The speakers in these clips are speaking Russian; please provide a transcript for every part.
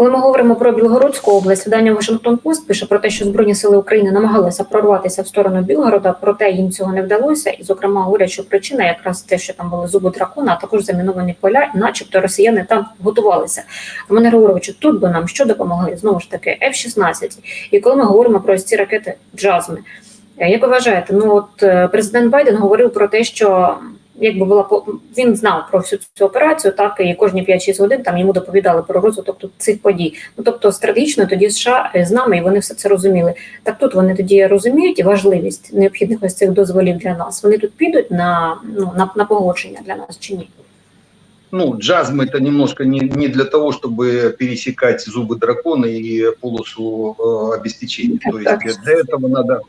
Коли ми говоримо про Білгородську область, видання Вашингтон Пост пише про те, що збройні сили України намагалися прорватися в сторону Білгорода, проте їм цього не вдалося. І, зокрема, говорять, причина якраз те, що там були зуби дракона, а також заміновані поля, начебто росіяни там готувалися. Романе Григоровичу, тут би нам що допомогли? Знову ж таки, F-16. І коли ми говоримо про ці ракети Джазми, як ви вважаєте, ну от е, президент Байден говорив про те, що якби була по- він знав про всю цю операцію, так і кожні 5-6 годин там йому доповідали про розвиток тут цих подій. Ну тобто стратегічно тоді США е, з нами, і вони все це розуміли. Так тут вони тоді розуміють і важливість необхідних ось цих дозволів для нас. Вони тут підуть на ну на, на погодження для нас чи ні? Ну, джазм это немножко не, не для того, чтобы пересекать зубы дракона и полосу э, обеспечения. То есть Так. для этого надо,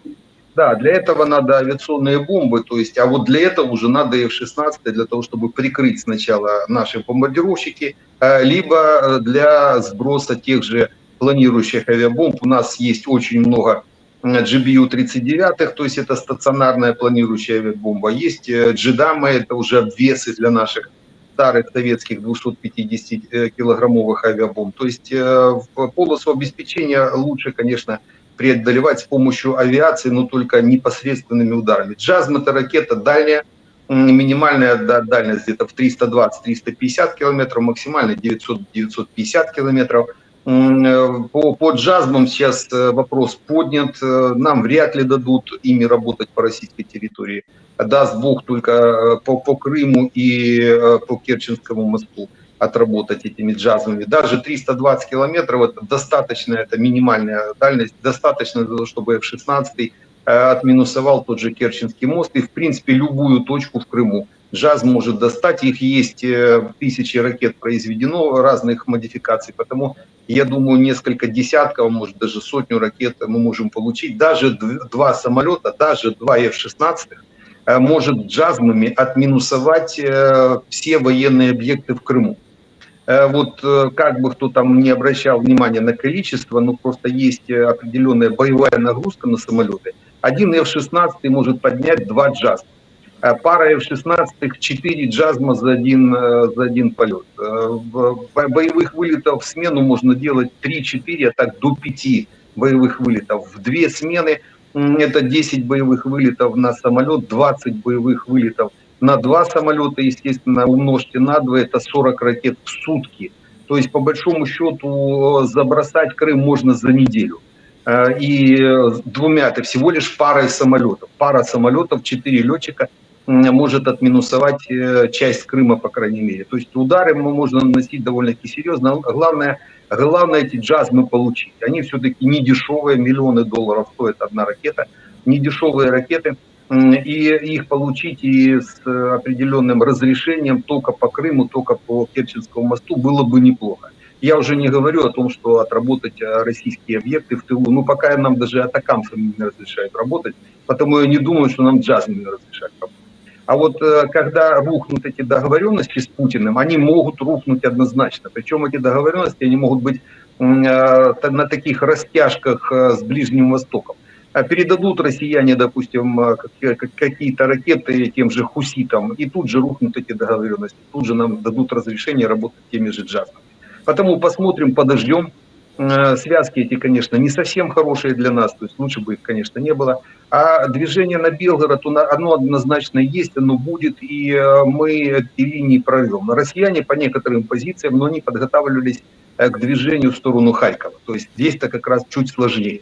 да, для этого надо авиационные бомбы, то есть, а вот для этого уже надо F-16 для того, чтобы прикрыть сначала наши бомбардировщики, э, либо э, для сброса тех же планирующих авиабомб. У нас есть очень много м, GBU-39, то есть это стационарная планирующая авиабомба. Есть э, джедамы, это уже обвесы для наших старых советских 250-килограммовых авиабомб. То есть полосу обеспечения лучше, конечно, преодолевать с помощью авиации, но только непосредственными ударами. Джазм это ракета дальняя, минимальная да- дальность где-то в 320-350 километров, максимально 900-950 километров. Э, По, по джазмам сейчас э, вопрос поднят. Э, Нам вряд ли дадут ими работать по российской территории. Даст Бог только по, по Крыму и по Керченскому мосту отработать этими джазмами. Даже 320 километров это достаточно, это минимальная дальность, достаточно для того, чтобы F-16 э, отминусовал тот же Керченский мост и, в принципе, любую точку в Крыму. Джаз может достать, их есть э, тысячи ракет произведено, разных модификаций, потому я думаю, несколько десятков, может даже сотню ракет мы можем получить. Даже дв- два самолета, даже два F-16 э, может джазмами отминусовать все военные объекты в Крыму. Э, Вот э, как бы кто там не обращал внимания на количество, но просто есть э, определенная боевая нагрузка на самолеты. Один F-16 может поднять два джазма. Э, Пара F-16, 4 джазма за один, за один полет. Боевых вылетов в смену можно делать 3-4, а так до 5 боевых вылетов. В две смены это 10 боевых вылетов на самолет, 20 боевых вылетов на два самолета, естественно, умножьте на два, это 40 ракет в сутки. То есть, по большому счету, забросать Крым можно за неделю. Э, И двумя, это всего лишь парой самолетов. Пара самолетов, четыре летчика может отминусовать э, часть Крыма, по крайней мере. То есть удары можно наносить довольно-таки серьезно. Главное, главное эти джазмы получить. Они все-таки не дешевые, миллионы долларов стоит одна ракета, не дешевые ракеты. И их получить и с э, определенным разрешением только по Крыму, только по Керченскому мосту было бы неплохо. Я уже не говорю о том, что отработать э, российские объекты в тылу. Ну, пока нам даже атакамсами не разрешают работать, потому я не думаю, что нам джазмами разрешают работать. А вот э, когда рухнут эти договоренности с Путиным, они могут рухнуть однозначно. Причем эти договоренности, они могут быть на таких растяжках с Ближним Востоком. А Передадут россияне, допустим, э, как- как- какие-то ракеты тем же хуситам, и тут же рухнут эти договоренности, тут же нам дадут разрешение работать теми же джазмами. Потому посмотрим, подождем. Э, Связки эти, конечно, не совсем хорошие для нас, то есть лучше бы их, конечно, не было. А движение на Белгород, оно однозначно есть, оно будет, и э, мы эти линии прорвем. Россияне по некоторым позициям, но они подготавливались э, к движению в сторону Харькова. То есть здесь-то как раз чуть сложнее.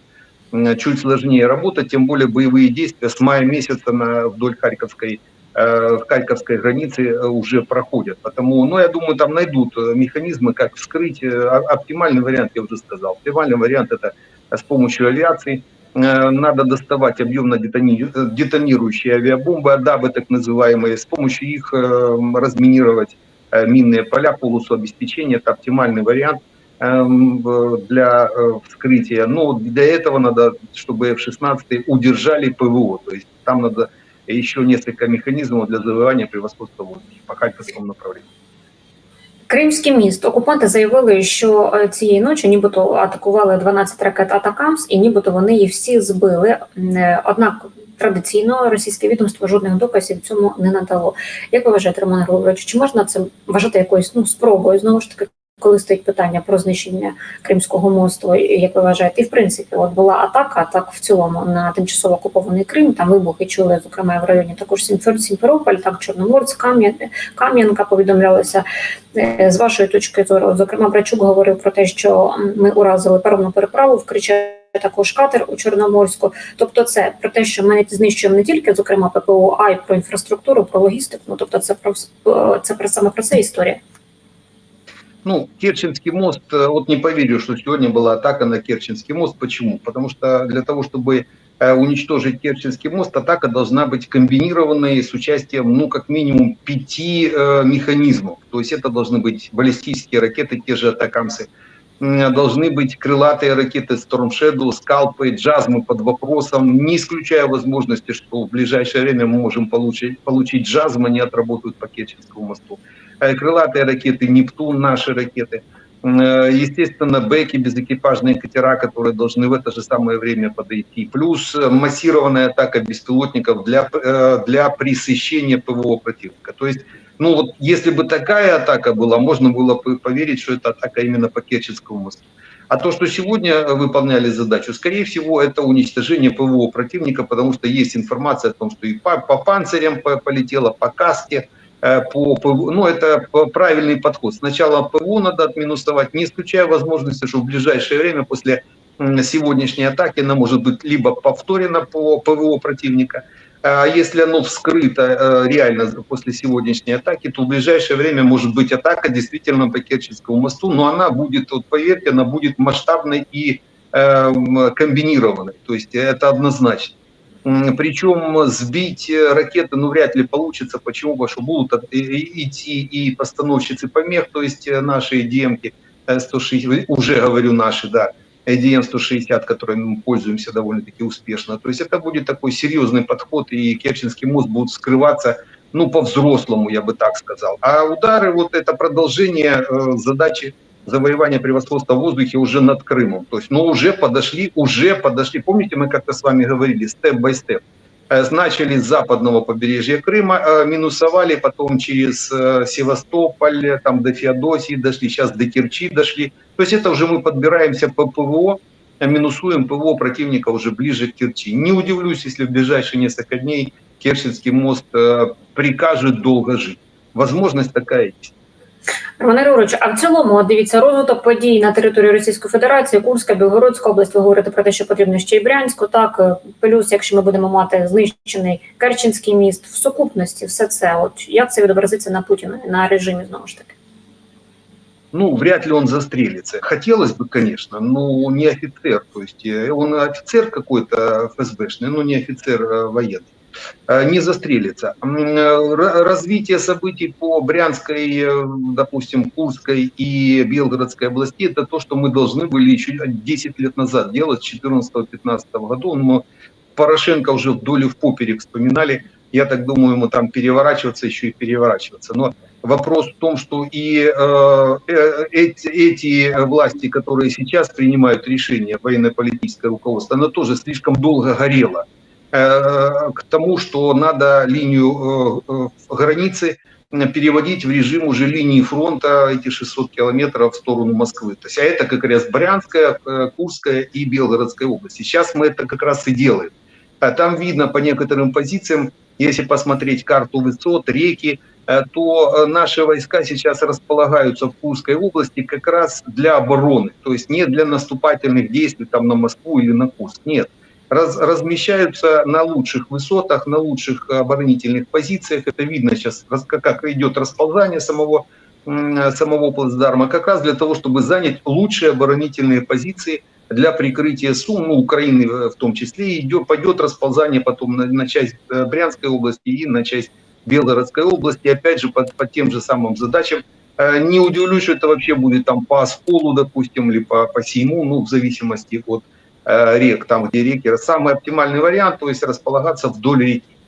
Чуть сложнее работать, тем более боевые действия с мая месяца на, вдоль Харьковской э, Харьковской границы э, уже проходят. Потому, ну, я думаю, там найдут э, механизмы, как вскрыть. Оптимальный вариант, я уже сказал. Оптимальный вариант это с помощью авиации. Надо доставать объемно детони- э, детонирующие авиабомбы, адабы так называемые, с помощью их разминировать минные поля, полосу обеспечения. Это оптимальный вариант в- для э, вскрытия. Но для этого надо, чтобы F-16 удержали ПВО. То есть там надо еще несколько механизмов для завоевания превосходства в воздухе по Харьковскому направлению. Кримський міст. Окупанти заявили, що е, цієї ночі нібито атакували 12 ракет Атакамс, і нібито вони їх всі збили. М, е, Однак традиційно російське відомство жодних доказів цьому не надало. Як ви вважаєте, Роман Григорович, чи можна це вважати якоюсь ну спробою знову ж таки коли стоїть питання про знищення Кримського мосту, як ви вважаєте, і в принципі, от була атака, так в цілому на тимчасово окупований Крим. Там вибухи чули, зокрема в районі також Сімфер- Сімферополь, так Чорноморськ, Кам'ян, Кам'янка повідомлялося. Е, З вашої точки зору, зокрема, Брачук говорив про те, що ми уразили паромну переправу в Крича. Також катер у Чорноморську, тобто це про те, що ми знищуємо не тільки зокрема ППО, а й про інфраструктуру, про логістику. Ну тобто, це про е, це про саме про це історія. Ну, Керченский мост, э, вот не поверю, что сегодня была атака на Керченский мост. Почему? Потому что для того, чтобы э, уничтожить Керченский мост, атака должна быть комбинированной с участием, ну, как минимум, пяти э, механизмов. То есть это должны быть баллистические ракеты, те же атакамсы, должны быть крылатые ракеты Storm Shadow, скалпы, джазмы под вопросом, не исключая возможности, что в ближайшее время мы можем получить, получить джазмы, они отработают по Керченскому мосту. Э, Крылатые ракеты «Нептун», наши ракеты. Э, Естественно, бэки, безэкипажные катера, которые должны в это же самое время подойти. Плюс э, массированная атака беспилотников для, э, для пресыщения ПВО противника. То есть ну вот если бы такая атака была, можно было бы поверить, что это атака именно по Керченскому мосту. А то, что сегодня выполняли задачу, скорее всего, это уничтожение ПВО противника, потому что есть информация о том, что и по, по панцирям по- полетело, по каске, по ПВО. Ну, это правильный подход. Сначала ПВО надо отминусовать, не исключая возможности, что в ближайшее время после сегодняшней атаки она может быть либо повторена по ПВО противника, а если оно вскрыто э, реально после сегодняшней атаки, то в ближайшее время может быть атака действительно по Керченскому мосту, но она будет, вот поверьте, она будет масштабной и э, комбинированной. То есть это однозначно. Причем сбить э, ракеты, ну, вряд ли получится. Почему? Потому что будут идти и постановщицы помех, то есть э, наши демки 160, уже говорю наши, да, EDM-160, которыми мы пользуемся довольно-таки успешно. То есть это будет такой серьезный подход, и Керченский мост будет скрываться, ну, по-взрослому, я бы так сказал. А удары, вот это продолжение э, задачи завоевания превосходства в воздухе уже над Крымом. То есть, ну, уже подошли, уже подошли. Помните, мы как-то с вами говорили, степ-бай-степ. Э, Начали с западного побережья Крыма, э, минусовали, потом через э, Севастополь, там до Феодосии дошли, сейчас до Керчи дошли. То есть это уже мы подбираемся по ПВО, минусуем ПВО противника уже ближе к Керчи. Не удивлюсь, если в ближайшие несколько дней Керченский мост прикажет долго жить. Возможность такая есть. Романе Григорович, а в цілому, от дивіться, розвиток подій на території Російської Федерації, Курська, Білгородська область, ви говорите про те, що потрібно ще й Брянську, так, е, плюс, якщо ми будемо мати знищений Керченський міст, в сукупності все це, от як це відобразиться на Путіна, на режимі знову ж таки? Ну, вряд ли он застрелится. Хотелось бы, конечно, но не офицер. То есть э, он офицер какой-то ФСБшный, но не офицер э, военный. Э, Не застрелится. Э, Развитие событий по Брянской, э, допустим, Курской и Белгородской области – это то, что мы должны были еще 10 лет назад делать, с 2014-2015 году. Но Порошенко уже вдоль и в поперек вспоминали. Я так думаю, ему там переворачиваться, еще и переворачиваться. Но вопрос в том, что и э, эти, эти власти, которые сейчас принимают решения, военно-политическое руководство, оно тоже слишком долго горело к тому, что надо линию э, э, границы переводить в режим уже линии фронта, эти 600 километров в сторону Москвы. То есть, а это как раз Брянская, э, Курская и Белгородская области. Сейчас мы это как раз и делаем. А Там видно по некоторым позициям, если посмотреть карту высот, реки, э, то э, наши войска сейчас располагаются в Курской области как раз для обороны, то есть не для наступательных действий там на Москву или на Курск, нет. Раз, размещаются на лучших высотах, на лучших оборонительных позициях. Это видно сейчас, как, как идет расползание самого, самого плацдарма, как раз для того, чтобы занять лучшие оборонительные позиции для прикрытия Сум, ну, Украины э, в том числе, и идет, пойдет расползание потом на, на часть э, Брянской области и на часть Белгородской области, опять же, под, под тем же самым задачам. Э, Не удивлюсь, что это вообще будет там по Осколу, допустим, или по, по Сейму, ну, в зависимости от рек, там, где реки. Самый оптимальный вариант, то есть располагаться вдоль реки.